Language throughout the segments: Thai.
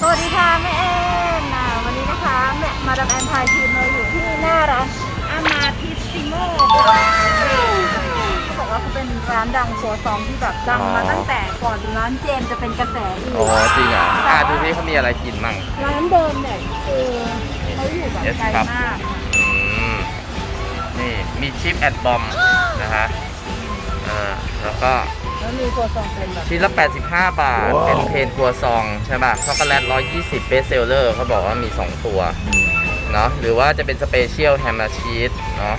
สวัสดีค่ะแม่แอนนะวันนี้นะคะแม่มาดามแอนพายทีมเราอยู่ที่หน้าร้านอามาทิซิโมค่ะเขาบอกว่าเขาเป็นร้านดังโครัวซองที่แบบดังมาอ๋อตั้งแต่ก่อนร้านเจมส์จะเป็นกระแสอีกโอ้จริงเหรออะดูสิเขามีอะไรกินมั่งร้านเดิมเนี่ยคือเขาอยู่แบบ Yes ไกลครับมากอืมนี่มีชิปแอดบอมนะฮะเออแล้วก็ แล้วมีโครัวซองเป็นแบบชิ้นละ 85 บาท เป็นเพนครัวซองใช่ป่ะช็อกโกแลต 120 เบสเซลเลอร์เขาบอกว่ามี 2 ตัว เนาะหรือว่าจะเป็นสเปเชียลแฮม a ชีสเนาะ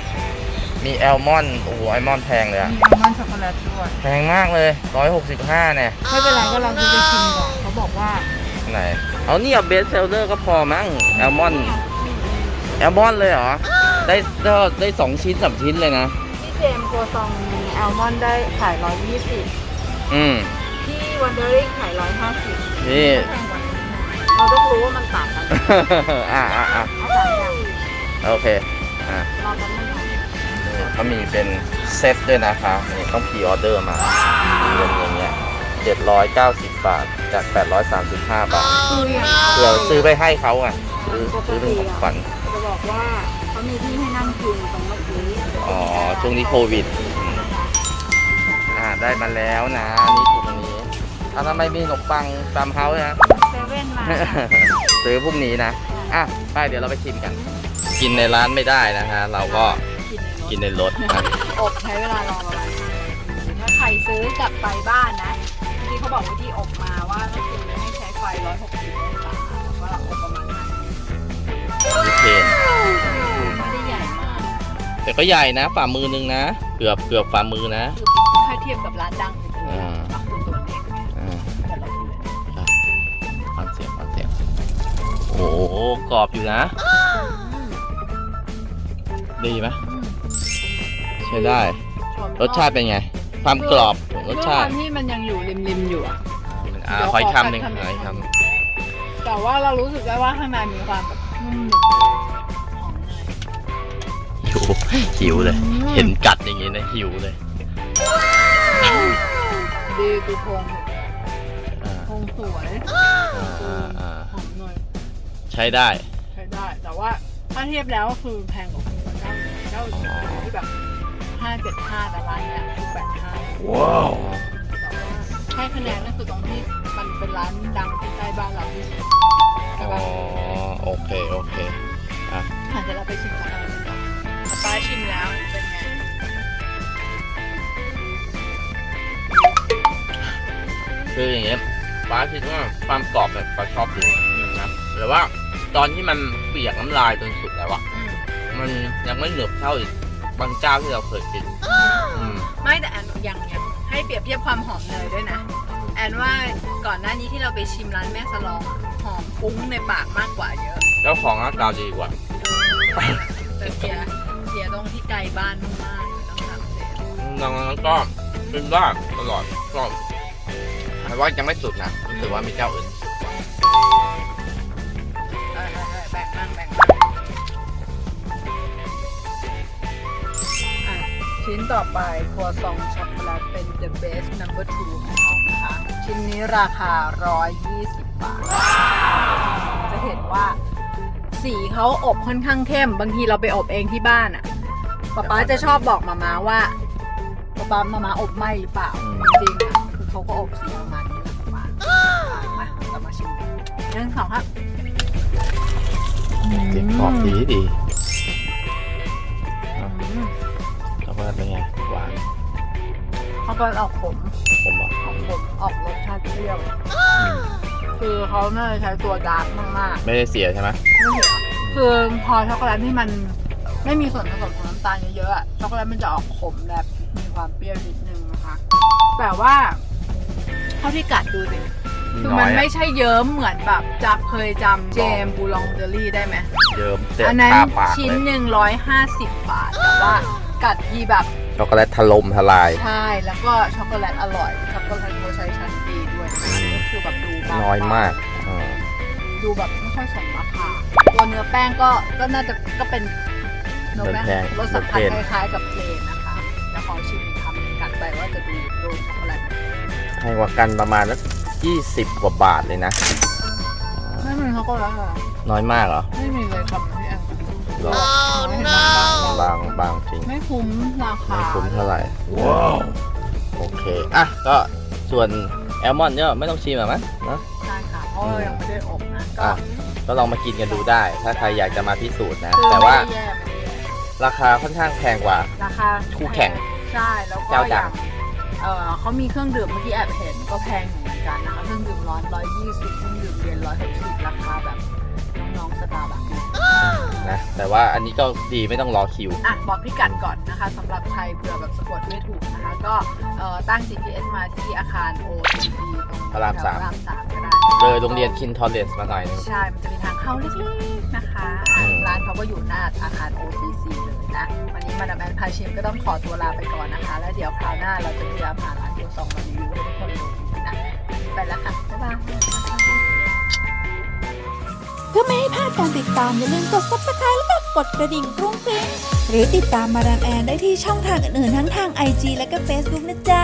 มีแอลมอนด์โอ้โหแอลมอนด์แพงเลยอะมีอัลมอนด์ช็อกโกแลตด้วย แพงมากเลย 165 เนี่ย ไม่เป็นไรก็ลองดูไปชิมก่อนเขาบอกว่าไหน เอานี่เอาเบสเซลเลอร์ก็พอมั้งแอลมอนด์แอลมอนด์เลยเหรอ ได้ได้ได้สองชิ้นสามชิ้นเลยนะที่เจมส์โครัวซองมีอัลมอนด์ได้ขาย 120 อืมที่วันเดอริงขาย150นี่แพงกว่านี้นะเราต้องรู้ว่ามันต่างกันอ่าอ่าอ่าเอาต่างอย่างโอเค อ่าเรากันไม่ได้นี่เขามีเป็นเซตด้วยนะคะนี่ต้องพรีออเดอร์มาเป็นอย่างเงี้ย790บาท จาก835บาทคืออย่างเผื่อซื้อไปให้เขาอะซื้อซื้อเป็นของขวัญ จะบอกว่าเขามีที่ให้นั่งกินตรงเมื่อกี้อ๋อช่วงนี้โควิดอืมอ่า ได้มาแล้วนะนี่ถุงนี้ถ้าวทำไมมีขนมปังตามเขานะ เซเว่นมาซื้อพรุ่งนี้นะ อะ ไปเดี๋ยวเราไปชิมกัน กินในร้านไม่ได้นะฮะ เราก็กินในรถนะอบใช้เวลารอประมาณ5นาทีถ้าใครซื้อกลับไปบ้านนะที่เขาบอกวิธีอบมาว่าก็คือให้ใช้ไฟ 160อง ก็ใหญ่นะ ฝ่ามือหนึงนะ เกือบเกือบฝ่ามือนะคือถ้าเทียบกับร้านดังอื่นอ่าๆก็คือตัวเล็กอ่าแต่ละทีฟังเสียงฟังเสียงโอ้โหกรอบอยู่นะ ดีไหมใช้ได้ รสชาติเป็นไง ความกรอบของรสชาด้วยคติวามที่มันยังอยู่ริมๆอยู่อะ อ่าเดี๋ยวขออีกคำหนึ่งขอขออีกคำหนึ่งแต่ว่าเรารู้สึกได้ว่าข้างในมีความแบบนุ่มหนึบหอมเนย หิวหิวเลย เห็นกัดอย่างงี้นะหิวเลยดีคือโครงอ่าโครงสวยอ่าอ่าอ่าหอมเนยใช้ได้ ใช้ได้ แต่ว่าถ้าเทียบแล้วก็คือแพงกว่าเจ้าเจ้าอื่นที่แบบห้าเจ็ดห้าแต่ร้านเนี้ยคือแปดห้าว้าวแต่ว่าให้คะแนนก็คือตรงที่มันเป็นร้านดังที่ใกล้บ้านเราที่สุดใช่อ๋อปะโอเค โอเคอะเดี๋ยวเราไปชิมกัน เลยดีกว่าป้าชิมแล้วเป็นไงคืออย่างเงี้ยป้าคิดว่าความกรอบแบบป้าชอบดูนะแต่ว่าตอนที่มันเปียกน้ำลายจนสุดแล้วอะอืมมันยังไม่เหนือบเท่าอีกบางเจ้าที่เราเคยกินอืมไม่แต่แอนอย่างอย่างให้เปรียบเทียบความหอมเนยด้วยนะ แอนว่าก่อนหน้านี้ที่เราไปชิมร้านแม่สลองอะหอมฟุ้งในปากมากกว่าเยอะเจ้าของหน้าตาดีกว่าแต่เสียเสีย ตรงที่ไกลบ้านมากๆต้องทำเสียดังนั้นก็คิดว่าตลอดก็แต่ว่ายังไม่สุดนะรู้สึกว่ามีเจ้าอื่นสุดกว่าเออเออเออแบ่งบ้างแบ่งบ้างอะชิ้นต่อไปครัวซองช็อกโกแลตเป็น the best number two ของเขานะคะชิ้นนี้ราคา 120 บาท จะเห็นว่า สีเขาอบค่อนข้างเข้ม บางทีเราไปอบเองที่บ้านอะ ป๊าป๊าจะชอบบอกมาม่าว่าป๊าป๊ามาม่าอบไหมหรือเปล่า จริงๆอะคือเขาก็อบสีประมาณนี้แหละป๊าป๊ามาเรามาชิมกันหนึ่งสองครับเสียงกรอบดีดีอืมช็อกโกแลตเป็นไงหวานเขาก็ออกขมผมอะออกขมออกรสชาติเปรี้ยว คือเขาน่าจะใช้ตัวดาร์กมากๆ ไม่ได้เสียใช่ไหมไม่เห็นอะคือพอช็อกโกแลตที่มัน ไม่มีส่วนผสมของน้ำตาลเยอะๆอะช็อกโกแลตมันจะออกขมแบบมีความเปรี้ยวนิดนึงนะคะ แต่ว่าเท่าที่กัดดูสิคือน้มัอนยไม่อะใช่เยิ้มเหมือนแบบจับเคยจำเจมบูลองเจอรี่ได้ไหมเยิ้มเต็มอันนั้นคาปากชิ้นเลยหนึ่งร้อยห้าสิบบาท แต่ว่ากัดทีแบบ ช็อกโกแลตถล่มทลาย ใช่ แล้วก็ช็อกโกแลตอร่อย ช็อกโกแลตเขาใช้ชั้นดีด้วยนะอืมคือแบบดูเบาๆน้อยมากอ่าดูแบบไม่ค่อยสมราคาตัวเนื้อแป้งก็ก็น่าจะก็เป็นเนื้อแป้งรสสัมผัสคล้ายๆกับเพลนนะคะจะขอชิมอีกคำหนึ่งกัดไปว่าจะดูโดนช็อกโกแลตให้กว่ากันประมาณสักยี่สิบกว่าบาทเลยนะอ่ก็แล้วค่ะน้อยมากเหรอ ไม่มีเลยคำที่แอนหรอบางบางจริง ไม่คุ้มราคา ไม่คุ้มเท่าไหร่ ว้าว โอเค อะ ก็ส่วนแอลมอนเนี่ยไม่ต้องชิมหรอกมั้งเนอะใช่ค่ะเพราะเรายังไม่ได้อบนะ ก็อะก็ลองมากินกันดูได้ ถ้าใครอยากจะมาพิสูจน์นะคือแต่ว่า ราคาค่อนข้างแพงกว่า ราคาคู่แข่งใช่แล้วก็เจ้าอดัย่าง งเออเขามีเครื่องดื่มเมื่อกี้แอบเห็นก็แพงอยู่เหมือนกันนะคะเครื่องดื่มร้อน120เครื่องดื่มเย็น160ราคาแบบน้องๆสตาร์บัคนะ แต่ว่าอันนี้ก็ดีไม่ต้องรอคิว อะบอกพิกัดก่อนนะคะสำหรับใครเผื่อแบบสะกดไม่ถูกนะคะ ก็เอ่อตั้ง GPS มาที่อาคาร OTC ตรงพระรามสามพระรามสามก็ได้เลยโรงเรียนคินทอเลสมาหน่อยนึง ใช่ มันจะมีทางเข้าเล็กๆนะคะ ก็อยู่หน้าอาคาร OTC เลยนะ วันนี้มาดามแอนพาชิมก็ต้องขอตัวลาไปก่อนนะคะ แล้วเดี๋ยวคราวหน้าเราจะพยายามหาร้านเดียวสองมารีวิวให้ทุกคนดูนะไปแล้วค่ะ บ๊ายบายเพื่อไม่ให้พลาดการติดตามอย่าลืมกด subscribe แล้วก็กดกระดิ่งกรุ้งกริ้งหรือติดตามมาดามแอนได้ที่ช่องทางอื่นๆทั้งทาง IG และก็ Facebook นะจ๊ะ